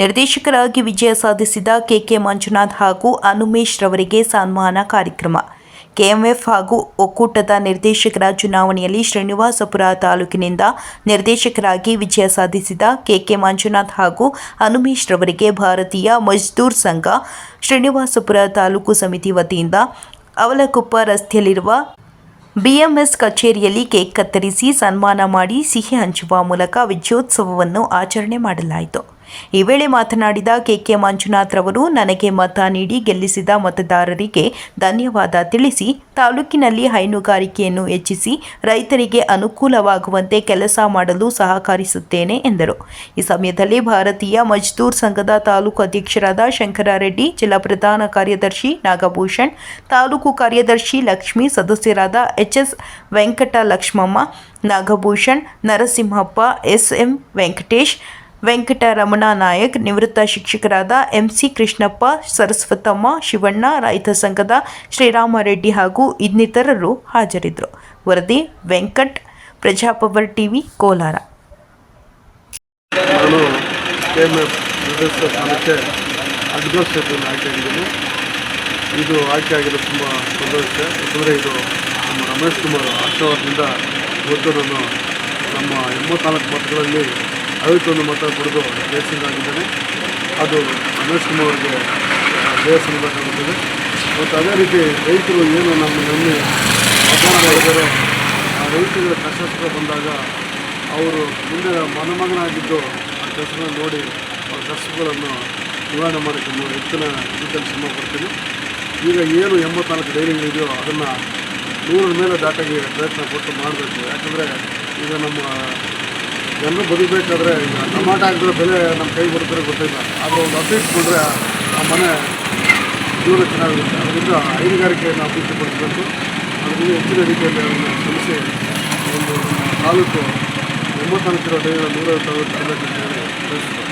ನಿರ್ದೇಶಕರಾಗಿ ವಿಜಯ ಸಾಧಿಸಿದ ಕೆಕೆ ಮಂಜುನಾಥ್ ಹಾಗೂ ಅನುಮೇಶ್ ರವರಿಗೆ ಸನ್ಮಾನ ಕಾರ್ಯಕ್ರಮ. ಕೆಎಂಎಫ್ ಹಾಗೂ ಒಕ್ಕೂಟದ ನಿರ್ದೇಶಕರ ಚುನಾವಣೆಯಲ್ಲಿ ಶ್ರೀನಿವಾಸಪುರ ತಾಲೂಕಿನಿಂದ ನಿರ್ದೇಶಕರಾಗಿ ವಿಜಯ ಸಾಧಿಸಿದ ಕೆಕೆ ಮಂಜುನಾಥ್ ಹಾಗೂ ಅನುಮೇಶ್ ರವರಿಗೆ ಭಾರತೀಯ ಮಜ್ದೂರ್ ಸಂಘ, ಶ್ರೀನಿವಾಸಪುರ ತಾಲೂಕು ಸಮಿತಿ ವತಿಯಿಂದ ಅವಲಕುಪ್ಪ ರಸ್ತೆಯಲ್ಲಿರುವ ಬಿಎಂಎಸ್ ಕಚೇರಿಯಲ್ಲಿ ಕೇಕ್ ಕತ್ತರಿಸಿ ಸನ್ಮಾನ ಮಾಡಿ ಸಿಹಿ ಹಂಚುವ ಮೂಲಕ ವಿಜಯೋತ್ಸವವನ್ನು ಆಚರಣೆ ಮಾಡಲಾಯಿತು. ಈ ವೇಳೆ ಮಾತನಾಡಿದ ಕೆಕೆ ಮಂಜುನಾಥ್ ರವರು, ನನಗೆ ಮತ ನೀಡಿ ಗೆಲ್ಲಿಸಿದ ಮತದಾರರಿಗೆ ಧನ್ಯವಾದ ತಿಳಿಸಿ, ತಾಲೂಕಿನಲ್ಲಿ ಹೈನುಗಾರಿಕೆಯನ್ನು ಹೆಚ್ಚಿಸಿ, ರೈತರಿಗೆ ಅನುಕೂಲವಾಗುವಂತೆ ಕೆಲಸ ಮಾಡಲು ಸಹಕರಿಸುತ್ತೇನೆ ಎಂದರು. ಈ ಸಮಯದಲ್ಲಿ ಭಾರತೀಯ ಮಜ್ದೂರ್ ಸಂಘದ ತಾಲೂಕು ಅಧ್ಯಕ್ಷರಾದ ಶಂಕರಾರೆಡ್ಡಿ, ಜಿಲ್ಲಾ ಪ್ರಧಾನ ಕಾರ್ಯದರ್ಶಿ ನಾಗಭೂಷಣ್, ತಾಲೂಕು ಕಾರ್ಯದರ್ಶಿ ಲಕ್ಷ್ಮಿ, ಸದಸ್ಯರಾದ ಎಚ್ಎಸ್ ವೆಂಕಟ ಲಕ್ಷ್ಮಮ್ಮ, ನಾಗಭೂಷಣ್, ನರಸಿಂಹಪ್ಪ, ಎಸ್ಎಂ ವೆಂಕಟೇಶ್ ವೆಂಕಟರಮಣ ನಾಯಕ್, ನಿವೃತ್ತ ಶಿಕ್ಷಕರಾದ ಎಂಸಿ ಕೃಷ್ಣಪ್ಪ, ಸರಸ್ವತಮ್ಮ, ಶಿವಣ್ಣ, ರೈತ ಸಂಘದ ಶ್ರೀರಾಮರೆಡ್ಡಿ ಹಾಗೂ ಇನ್ನಿತರರು ಹಾಜರಿದ್ದರು. ವರದಿ, ವೆಂಕಟ್, ಪ್ರಜಾಪವರ್ ಟಿವಿ, ಕೋಲಾರ. ಇದು ಆಯ್ಕೆ ಆಗಿರೋ ತುಂಬ ಸಂತೋಷ. ಯಾಕಂದರೆ ಇದು ನಮ್ಮ ರಮೇಶ್ ಕುಮಾರ್ ಇವತ್ತು ನಮ್ಮ ಮತಗಳಲ್ಲಿ ಐವತ್ತೊಂದು ಮತ ಪಡೆದು ಜಯಸಿಂಗಾಗಿದ್ದೇನೆ ಅದು ರಮೇಶ್ ಕುಮಾರ್ ಅವರಿಗೆ ಜಯಸಿಂಗಬೇಕಾಗುತ್ತದೆ ಮತ್ತು ಅದೇ ರೀತಿ ರೈತರು ಏನು ನಮ್ಮ ನಮ್ಮ ಅಪಮಾನ ಮಾಡಿದ್ದಾರೆ, ಆ ರೈತರ ಕಷ್ಟ ಬಂದಾಗ ಅವರು ಮುಂದೆ ಮನಮಗನಾಗಿದ್ದು ಆ ಕೆಲಸಗಳನ್ನು ನೋಡಿ ಅವರ ಕಷ್ಟಗಳನ್ನು ನಿವಾರಣೆ ಮಾಡಿಕೊಂಡು ಹೆಚ್ಚಿನ ರೀತಿಯಲ್ಲಿ ಶ್ರಮ ಪಡ್ತೀನಿ ಈಗ ಏನು ಎಂಬತ್ನಾಲ್ಕು ಡೈರಿಗಳಿದೆಯೋ ಅದನ್ನು ನೂರರ ಮೇಲೆ ದಾಟಾಗಿ ಪ್ರಯತ್ನ ಕೊಟ್ಟು ಮಾಡಬೇಕು. ಯಾಕಂದರೆ ಈಗ ನಮ್ಮ ಜನರು ಬದುಕಬೇಕಾದ್ರೆ ಈಗ ಟಮಾಟ ಹಾಕಿದ್ರೆ ಬೆಲೆ ನಮ್ಮ ಕೈ ಬರುತ್ತಾರೆ ಗೊತ್ತಿಲ್ಲ. ಆದರೆ ಒಂದು ಹಸು ಇಟ್ಕೊಂಡ್ರೆ ಆ ಮನೆ ಜೀವನ ಚೆನ್ನಾಗಿರುತ್ತೆ. ಅದರಿಂದ ಹೈನುಗಾರಿಕೆಯನ್ನು ಅಭಿವೃದ್ಧಿಪಡಿಸಬೇಕು. ಅದರಿಂದ ಹೆಚ್ಚಿನ ರೀತಿಯಲ್ಲಿ ಅದನ್ನು ಕಲಿಸಿ ಒಂದು ತಾಲೂಕು ಎಂಬತ್ನಾಲ್ಕು ಡೈರಿ ನೂರೈವತ್ತು ಸಾವಿರ ಅಂತ ಹೇಳಿ ಬಯಸ್ತೀನಿ.